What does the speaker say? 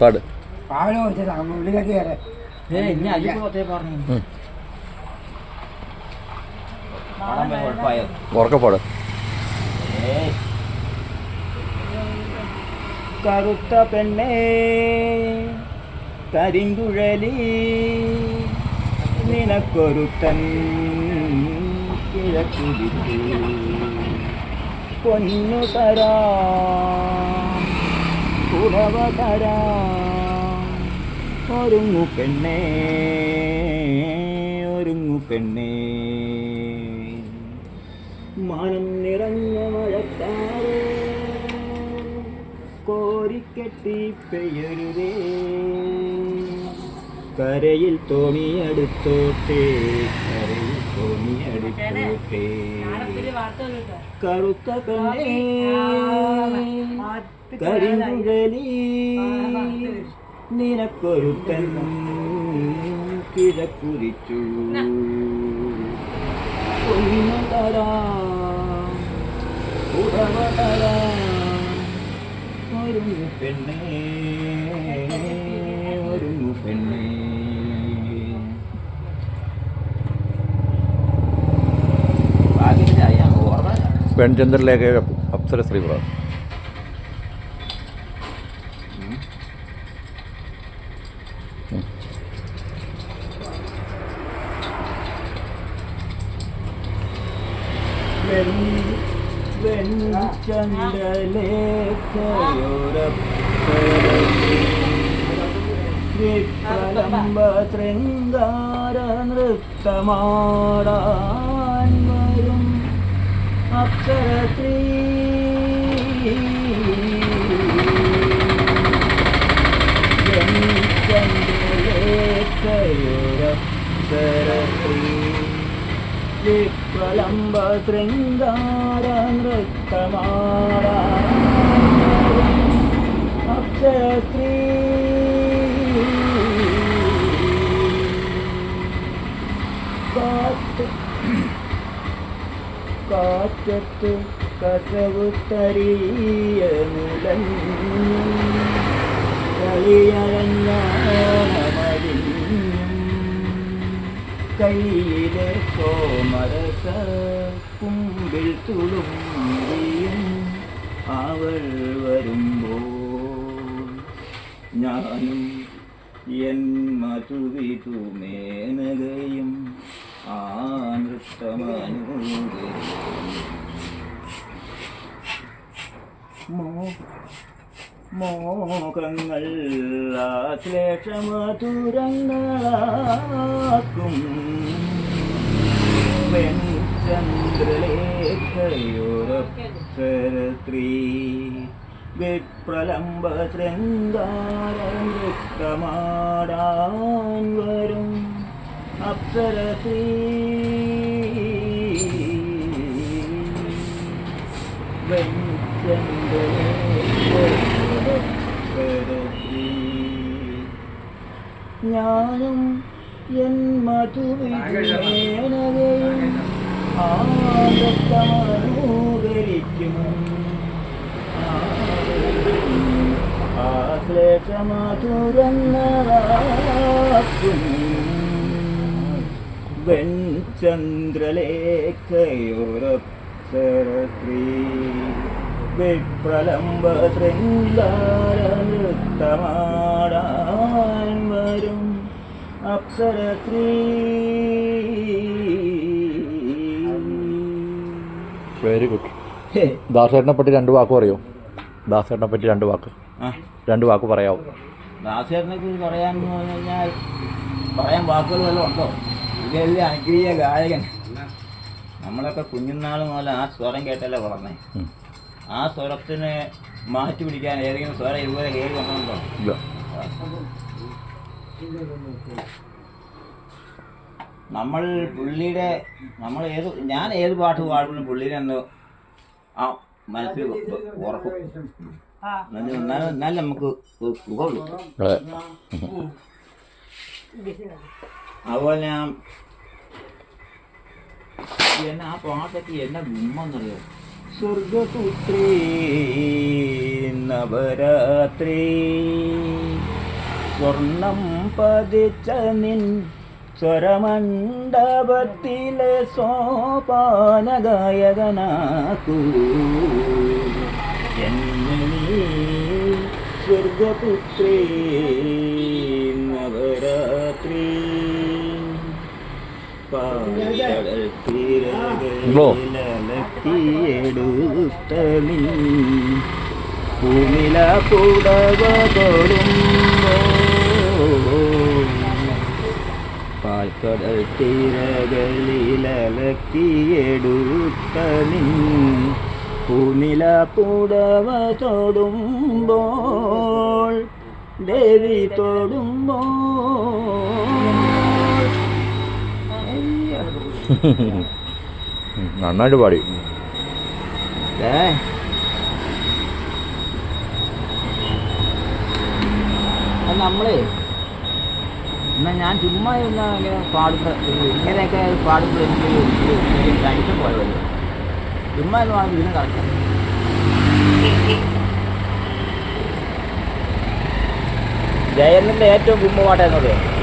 പാട്. ഉറക്കപ്പാട്. കറുത്ത പെണ്ണേ കരിങ്കുഴലി നിനക്കൊരുത്തൻ കിഴക്കുതിച്ചു പൊന്നു തരാം ഒരുങ്ങു പെണ്ണേ ഒരുങ്ങു പെണ്ണേ. മാനം നിറഞ്ഞ മഴക്കാറ് കോരിക്കെട്ടി പെയ്യരുതേ. കരയിൽ തോണിയെടുത്തോട്ടെ കരയിൽ തോണിയെടുത്തോട്ടെ. കറുത്ത പെണ്ണേ. കരിങ്കുഴലി നിനക്കൊരുത്തൻ കിഴക്കുരിച്ചു. ഒരുങ്ങു പെണ്ണേ ഒരുങ്ങു പെണ്ണേ. പെൺചന്ദ്രലേഖ അപ്സര ശ്രീപ്ര വിപ്രലംബ ശൃംഗാര നൃത്തമാടാൻ വരും അപ്സരത്രീ വിപ്രലംബ ശൃംഗാര നൃത്തമാടാൻ അക്ഷയശ്രീ കാറ്റ്. കാറ്റത്ത് കസവ് തരിയ കയ്യിലെ സോമരസ കുമ്പിൽ തുളുമ്പിയും അവൾ വരുമ്പോൾ ഞാനും എൻ മധുവിധു മേനകയും ആ മോഹങ്ങൾ ആശ്ലേഷമധുരങ്ങളാക്കും വെൺചന്ദ്രലേഖയോരപ്സരത്രീ വിപ്രലംബ ശൃംഗാര നൃത്തമാടാൻ വരും. അപ്സരത്രീ. വെൺചന്ദ്രലേഖയോരപ്സരത്രീ ഞാനും എൻ മധുവിനേനകയും ആദത്തമനുകരിക്കും ആശ്ലേഷമധുരങ്ങളാക്കും വെൺചന്ദ്രലേഖയോരപ്സരത്രീ വിപ്രലംബ ശൃംഗാര നൃത്തമാടാൻ വരും. അപ്സരത്രീ. വെരി ഗുഡ് ദാസേട്ടനെ പറ്റി രണ്ട് വാക്ക് പറയോ. ദാസേട്ടനെ പറ്റി രണ്ട് വാക്ക്. രണ്ട് വാക്ക് പറയാവോ. ദാസേട്ടനെ കുറിച്ച് പറയാമെന്ന് പറഞ്ഞു കഴിഞ്ഞാൽ പറയാൻ വാക്കുകൾ വല്ലതും ഉണ്ടോ? ഇതെല്ലാം അനുഗ്രഹീയ ഗായകൻ. നമ്മളൊക്കെ കുഞ്ഞുനാൾ മുതൽ ആ സ്വരം കേട്ടല്ലേ വളർന്നേ. ആ സ്വരത്തിനെ മാറ്റി പിടിക്കാൻ ഏതെങ്കിലും സ്വരം ഇതുപോലെ കയറി വന്നിട്ടുണ്ടോ? ഇല്ല. നമ്മൾ പുള്ളിയുടെ നമ്മൾ ഏത് ഞാൻ ഏത് പാട്ട് പാടുമ്പോഴും പുള്ളിനെ ഒന്ന് ആ മനസ്സിൽ ഉറക്കും. എന്നാലും നമുക്ക് സുഖമുള്ളൂ അതുപോലെ ഞാൻ എന്നെ ആ പാട്ടൊക്കെ എന്നെ ഗുമ്മെന്നറിയോ? സ്വർഗപുത്രീ നവരാത്രി. സ്വർണം പതിച്ച നിൻ സ്വരമണ്ഡപത്തിലെ സോപാനഗായകനാക്കൂ. എന്നെ നീ നവരാത്രി. പാലകടൽ ബ്ലോ. തീരകളിലലക്കിയെടുത്ത നിൻ ഭൂമില പുടവ തൊടുമ്പോ പാൽക്കടൽ തീരകളിലലക്കിയെടുത്ത നിൻ ഭൂമില പുടവ തൊടുമ്പോൾ ദേവി തൊടുമ്പോൾ. നന്നായിട്ട് പാടി ഏ നമ്മളേ എന്നാ ഞാൻ ചുമ്മാ ഇരുന്ന ഇങ്ങനെ പാടുമ്പോൾ ഇങ്ങനെയൊക്കെ പാടുമ്പോൾ എനിക്ക് ടെൻഷൻ പോയതല്ലോ ചുമ്മാ എന്ന് പറഞ്ഞാൽ ഇതിന് കറക്റ്റ് ജയറിന്റെ ഏറ്റവും കുമ്പ പാട്ടായിരുന്നു